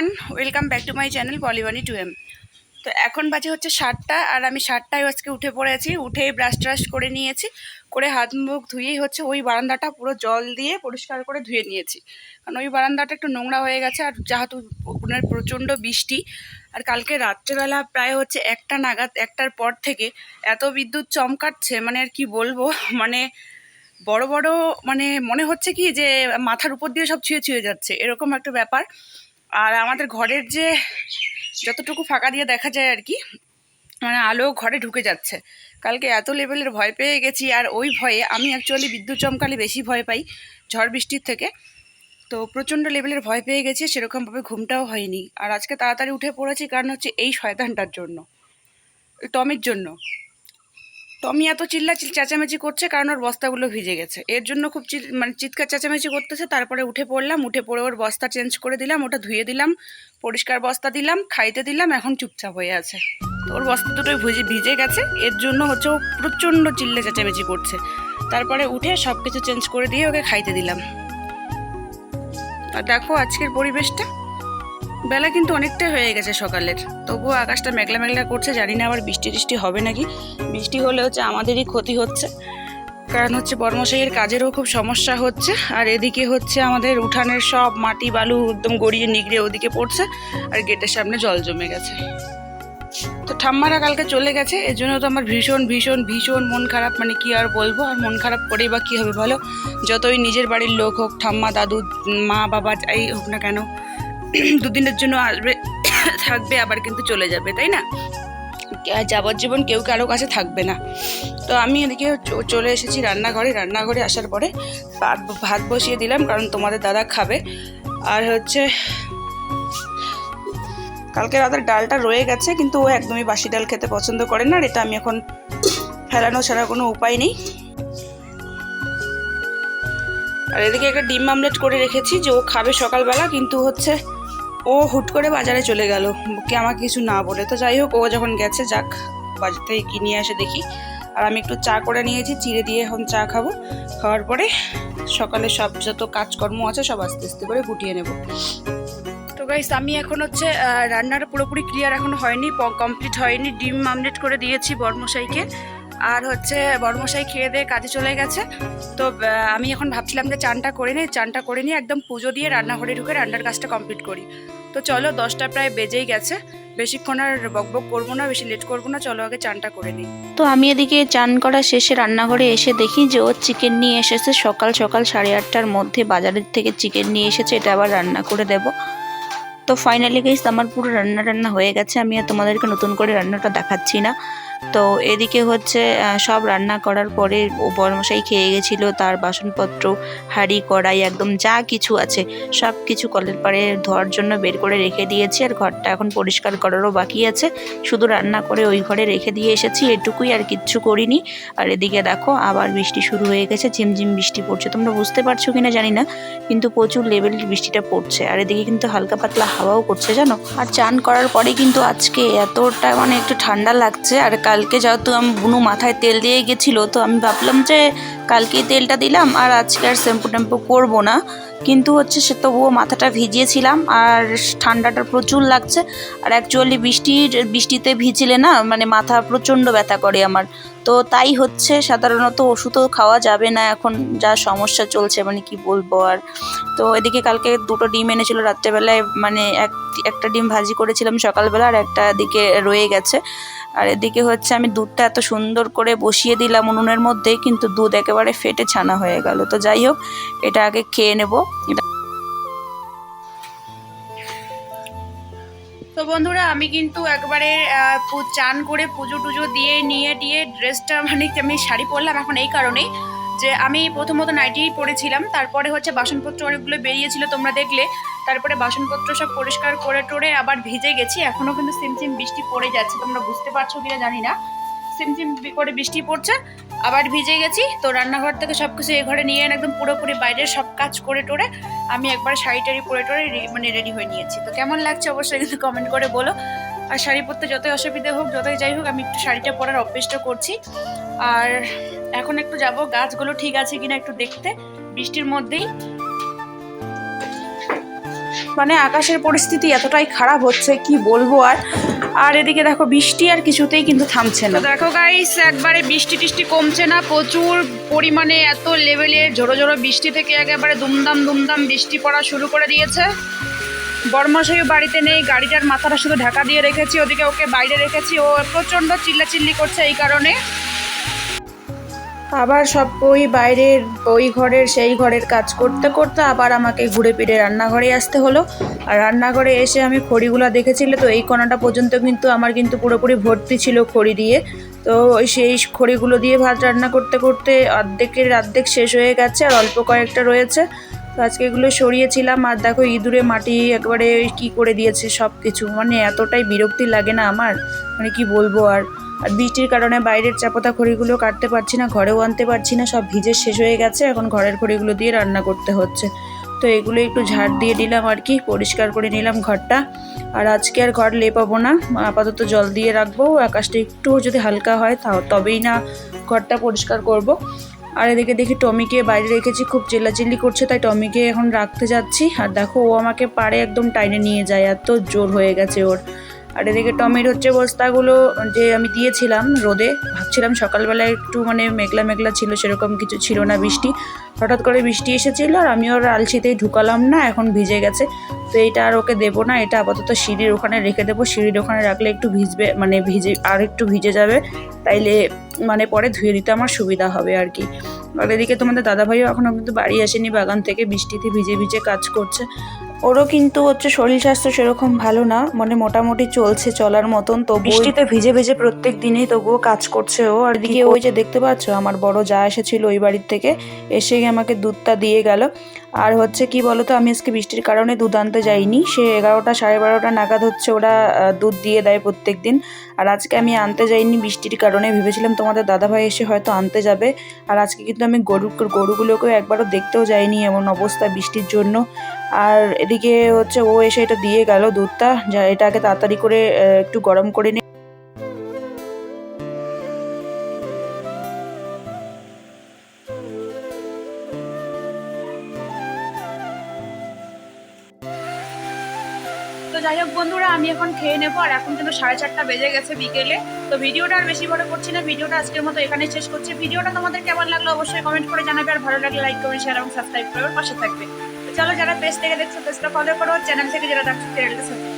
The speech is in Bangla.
Everyone welcome back to my channel পলিবানি two AM তো এখন বাজে হচ্ছে সাতটা, আর আমি সাতটায় আজকে উঠে পড়েছি, উঠে ব্রাশ ট্রাশ করে নিয়েছি, করে হাত মুখ ধুয়েই হচ্ছে ওই বারান্দাটা পুরো জল দিয়ে পরিষ্কার করে ধুয়ে নিয়েছি। কারণ ওই বারান্দাটা একটু নোংরা হয়ে গেছে, আর যেহেতু ওনার প্রচণ্ড বৃষ্টি, আর কালকে রাত্রেবেলা প্রায় হচ্ছে একটা নাগাদ, একটার পর থেকে এত বিদ্যুৎ চমকাচ্ছে মানে আর কি বলব মানে বড় বড় মানে মনে হচ্ছে কি যে মাথার উপর দিয়ে সব ছুঁয়ে ছুঁয়ে যাচ্ছে, এরকম একটা ব্যাপার। আর আমাদের ঘরের যে যতটুকু ফাঁকা দিয়ে দেখা যায় আর কি মানে আলো ঘরে ঢুকে যাচ্ছে। কালকে এত লেভেলের ভয় পেয়ে গেছি আর ওই ভয়ে আমি অ্যাকচুয়ালি বিদ্যুৎ চমকালে বেশি ভয় পাই ঝড় বৃষ্টির থেকে। তো প্রচণ্ড লেভেলের ভয় পেয়ে গেছি, সেরকমভাবে ঘুমটাও হয়নি। আর আজকে তাড়াতাড়ি উঠে পড়েছি কারণ হচ্ছে এই শয়তানটার জন্য টমের জন্য। টমি এত চিল্লা চিল চেঁচামেচি করছে কারণ ওর বস্তাগুলো ভিজে গেছে। এর জন্য খুব মানে চিৎকার চেঁচামেচি করতেছে, তারপরে উঠে পড়লাম, উঠে পড়ে ওর বস্তা চেঞ্জ করে দিলাম, ওটা ধুয়ে দিলাম, পরিষ্কার বস্তা দিলাম, খাইতে দিলাম, এখন চুপচাপ হয়ে আছে। তো ওর বস্তা দুটোই ভিজে ভিজে গেছে, এর জন্য হচ্ছে ও প্রচণ্ড চিল্লে চেঁচামেচি করছে। তারপরে উঠে সব কিছু চেঞ্জ করে দিয়ে ওকে খাইতে দিলাম। আর দেখো আজকের পরিবেশটা। বেলা কিন্তু অনেকটাই হয়ে গেছে সকালের। তবুও আকাশটা মেঘলা মেঘলা করছে, জানি না আবার বৃষ্টি টিষ্টি হবে নাকি। বৃষ্টি হলে হচ্ছে আমাদেরই ক্ষতি হচ্ছে। কারণ হচ্ছে বর্মশাইয়ের কাজেরও খুব সমস্যা হচ্ছে, আর এদিকে হচ্ছে আমাদের উঠানের সব মাটি বালু একদম গড়িয়ে নিগড়ে ওদিকে পড়ছে, আর গেটের সামনে জল জমে গেছে। তো ঠাম্মারা কালকে চলে গেছে, এর জন্য তো আমার ভীষণ ভীষণ ভীষণ মন খারাপ মানে কি আর বলব, আর মন খারাপ করেই বা কী হবে বলো? যতই নিজের বাড়ির লোক হোক, ঠাম্মা, দাদু, মা, বাবা, যাই হোক না কেন দুদিনের জন্য আসবে, থাকবে, আবার কিন্তু চলে যাবে, তাই না? যাবজ্জীবন কেউ কারও কাছে থাকবে না। তো আমি এদিকে চলে এসেছি রান্নাঘরে। রান্নাঘরে আসার পরে ভাত ভাত বসিয়ে দিলাম, কারণ তোমাদের দাদা খাবে। আর হচ্ছে, কালকে রাতের ডালটা রয়ে গেছে, কিন্তু ও একদমই বাসি ডাল খেতে পছন্দ করে না, আর এটা আমি এখন ফেলানো ছাড়া কোনো উপায় নেই। আর এদিকে একটা ডিম আমলেট করে রেখেছি, যে ও খাবে সকালবেলা, কিন্তু হচ্ছে ও হুট করে বাজারে চলে গেল। কে আমাকে কিছু না বলে। তো যাই হোক, ও যখন গেছে, যাক বাজার থেকে কিনে এসে দেখি। আর আমি একটু চা করে নিয়েছি, চিড়ে দিয়ে এখন চা খাব। খাওয়ার পরে সকালে সব যত কাজকর্ম আছে, সব আস্তে আস্তে করে গুটিয়ে নেব। তো গাইস আমি এখন হচ্ছে রান্নাটা পুরোপুরি ক্লিয়ার এখন হয়নি কমপ্লিট হয়নি। ডিম আমলেট করে দিয়েছি বর্মশাইকে। আর হচ্ছে বর্মশাই খেয়ে দিয়ে কাজে চলে গেছে। তো আমি এখন ভাবছিলাম যে চানটা করে নিই, চানটা করে নিয়ে একদম পুজো দিয়ে রান্নাঘরে ঢুকে রান্নার কাজটা কমপ্লিট করি। তো চলো, দশটা প্রায় বেজেই গেছে। বেশিক্ষণ আর বকবক করব না, বেশি লেট করব না, চলো আগে চানটা করে নিই। তো আমি এদিকে চান করা শেষে রান্নাঘরে এসে দেখি যে ও চিকেন নিয়ে এসেছে। সকাল সকাল সাড়ে আটটার মধ্যে বাজারের থেকে চিকেন নিয়ে এসেছে, এটা আবার রান্না করে দেব। তো ফাইনালি গেস আমার পুরো রান্না রান্না হয়ে গেছে। আমি আর তোমাদেরকে নতুন করে রান্নাটা দেখাচ্ছি না। তো এদিকে হচ্ছে সব রান্না করার পরে ও বরমশাই খেয়ে গেছিল, তার বাসনপত্র, হাঁড়ি, কড়াই, একদম যা কিছু আছে, সব কিছু কলের পাড়ে ধোয়ার জন্য বের করে রেখে দিয়েছি আর ঘরটা এখন পরিষ্কার করারও বাকি আছে। শুধু রান্না করে ওই ঘরে রেখে দিয়ে এসেছি, এটুকুই আর কিচ্ছু করিনি। আর এদিকে দেখো, আবার বৃষ্টি শুরু হয়ে গেছে, ঝিমঝিম বৃষ্টি পড়ছে। তোমরা বুঝতে পারছ কিনা জানি না, কিন্তু প্রচুর লেভেলের বৃষ্টিটা পড়ছে। আর এদিকে কিন্তু হালকা পাতলা হাওয়াও করছে জানো? আর চান করার পরে কিন্তু আজকে এতটা মানে একটু ঠান্ডা লাগছে, আর কালকে যেহেতু আমি বুনু মাথায় তেল দিয়ে গেছিল, তো আমি ভাবলাম যে কালকে তেলটা দিলাম, আর আজকে আর শ্যাম্পু ট্যাম্পু করব না। কিন্তু হচ্ছে সে তবুও মাথাটা ভিজিয়েছিলাম আর ঠান্ডাটা প্রচুর লাগছে। আর অ্যাকচুয়ালি বৃষ্টির, বৃষ্টিতে ভিজলে না মানে মাথা প্রচণ্ড ব্যথা করে আমার। তো তাই হচ্ছে সাধারণত ওষুধও খাওয়া যাবে না এখন, যা সমস্যা চলছে মানে কি বলব আর। তো এদিকে কালকে দুটো ডিম এনেছিল, রাত্রেবেলায় মানে এক, একটা ডিম ভাজি করেছিলাম সকালবেলা আর একটা দিকে রয়ে গেছে। আর এদিকে হচ্ছে আমি দুধটা এত সুন্দর করে বসিয়ে দিলাম উনুনের মধ্যে, কিন্তু দুধ একেবারে ফেটে ছানা হয়ে গেল। তো যাই হোক, এটা আগে খেয়ে নেব। তো বন্ধুরা, আমি কিন্তু একবারে চান করে পুজো টুজো দিয়ে নিয়ে দিয়ে ড্রেসটা মানে আমি শাড়ি পরলাম এখন এই কারণেই যে আমি প্রথমত নাইটিই পরেছিলাম, তারপরে হচ্ছে বাসনপত্র অনেকগুলো বেরিয়েছিল তোমরা দেখলে। তারপরে বাসনপত্র সব পরিষ্কার করে টোরে আবার ভিজে গেছি। এখনও কিন্তু সিমসিম বৃষ্টি পড়ে যাচ্ছে, তোমরা বুঝতে পারছ কিনা জানি না। সিমসিম বি- করে বৃষ্টি পড়ছে, আবার ভিজে গেছি। তো রান্নাঘর থেকে সব কিছু এ ঘরে নিয়ে একদম পুরোপুরি বাইরের সব কাজ করে টোরে আমি একবার শাড়ি টাড়ি পরে টরে মানে রেডি হয়ে নিয়েছি। তো কেমন লাগছে অবশ্যই কিন্তু কমেন্ট করে বলো। আর শাড়ি পরতে যতই অসুবিধা হোক, যতই যাই হোক, আমি একটু শাড়িটা পরার অভ্যেসটা করছি। আর এখন একটু যাব, গাছগুলো ঠিক আছে কিনা একটু দেখতে, বৃষ্টির মধ্যেই। মানে আকাশের পরিস্থিতি এতটাই খারাপ হচ্ছে, কি বলব আর? আর এদিকে দেখো বৃষ্টি আর কিছুতেই কিন্তু থামছে না। দেখো গাইস একবারে বৃষ্টি টিষ্টি কমছে না, প্রচুর পরিমাণে এত লেভেলের ঝোড়ো ঝোড়ো বৃষ্টি থেকে একেবারে দুমদাম দুমদাম বৃষ্টি পড়া শুরু করে দিয়েছে। বর্মশাইও বাড়িতে নেই, গাড়িটার মাথাটা শুধু ঢাকা দিয়ে রেখেছি, ওদিকে ওকে বাইরে রেখেছি, ও প্রচণ্ড চিল্লাচিল্লি করছে এই কারণে। আবার সব ওই বাইরের, ওই ঘরের, সেই ঘরের কাজ করতে করতে আবার আমাকে ঘুরে ফিরে রান্নাঘরে আসতে হলো। আর রান্নাঘরে এসে আমি খড়িগুলো দেখেছিলে তো এই কণাটা পর্যন্ত কিন্তু আমার কিন্তু পুরোপুরি ভর্তি ছিল খড়ি দিয়ে। তো ওই সেই খড়িগুলো দিয়ে ভাত রান্না করতে করতে অর্ধেকের অর্ধেক শেষ হয়ে গেছে আর অল্প কয়েকটা রয়েছে। তো আজকে এগুলো সরিয়েছিলাম আর দেখো ইঁদুরে মাটি একবারে কি করে দিয়েছে সব কিছু মানে এতটাই বিরক্তি লাগে না আমার। মানে কি বলব আর? আর বৃষ্টির কারণে বাইরের চাপাতা খড়িগুলো কাটতে পারছি না, ঘরেও আনতে পারছি না, সব ভিজে শেষ হয়ে গেছে, এখন ঘরের খড়িগুলো দিয়ে রান্না করতে হচ্ছে। তো এগুলো একটু ঝাড় দিয়ে দিলাম আর কি, পরিষ্কার করে নিলাম ঘরটা। আর আজকে আর ঘর লেপাবো না, আপাতত জল দিয়ে রাখব, আকাশটা একটু যদি হালকা হয় তাও তবেই না ঘরটা পরিষ্কার করব। আর এদিকে দেখি টমিকে বাইরে রেখেছি, খুব চিল্লাচিল্লি করছে, তাই টমিকে এখন রাখতে যাচ্ছি। আর দেখো, ও আমাকে পাড়ে একদম টাইনে নিয়ে যায়, এত জোর হয়ে গেছে ওর। আর এদিকে টমের হচ্ছে বস্তাগুলো যে আমি দিয়েছিলাম রোদে, ভাবছিলাম সকালবেলায় একটু মানে মেঘলা মেঘলা ছিল, সেরকম কিছু ছিল না বৃষ্টি। হঠাৎ করে বৃষ্টি এসেছিল আর আমি ওর আলসিতেই ঢুকালাম না, এখন ভিজে গেছে। তো এইটা আর ওকে দেবো না, এটা আপাতত সিঁড়ির ওখানে রেখে দেবো, সিঁড়ির ওখানে রাখলে একটু ভিজবে মানে ভিজে, আর একটু ভিজে যাবে। তাইলে মানে পরে ধুয়ে দিতে আমার সুবিধা হবে আর কি। আর এদিকে তোমাদের দাদাভাইও এখনও কিন্তু বাড়ি আসেনি, বাগান থেকে বৃষ্টিতে ভিজে ভিজে কাজ করছে। ওরও কিন্তু হচ্ছে শরীর স্বাস্থ্য সেরকম ভালো না মানে মোটামুটি চলছে চলার মতন তো বৃষ্টিতে ভিজে ভিজে প্রত্যেক দিনই তবুও কাজ করছে ও আর দিকে ওই যে দেখতে পাচ্ছ আমার বড় যা এসেছিল ওই বাড়ির থেকে এসে আমাকে দুধটা দিয়ে গেল। আর হচ্ছে কি বলতো, আমি আজকে বৃষ্টির কারণে দুধ আনতে যাইনি। সে এগারোটা সাড়ে বারোটা নাগাদ হচ্ছে ওরা দুধ দিয়ে দেয় প্রত্যেক দিন আর আজকে আমি আনতে যাইনি বৃষ্টির কারণে। ভেবেছিলাম তোমাদের দাদাভাই এসে হয়তো আনতে যাবে। আর আজকে কিন্তু আমি গরু, গরুগুলোকেও একবারও দেখতেও যাইনি এমন অবস্থা বৃষ্টির জন্য। আর এদিকে হচ্ছে ও এসে এটা দিয়ে গেল দুধটা। যা এটাকে তাড়াতাড়ি করে একটু গরম করে আমি এখন খেয়ে নেব, আর এখন কিন্তু সাড়ে চারটা বেজে গেছে বিকেলে। তো ভিডিওটা আর বেশি বড় করছি না, ভিডিওটা আজকের মতো এখানে শেষ করছি। ভিডিওটা তোমাদের কেমন লাগল অবশ্যই কমেন্ট করে জানাবে, আর ভালো লাগলে লাইক কমেন্ট শেয়ার এবং সাবস্ক্রাইব করে পাশে থাকবে। চলো যারা পেজ থেকে দেখছ পেজটা ফলো করো চ্যানেল থেকে যারা দেখছ চ্যানেলটা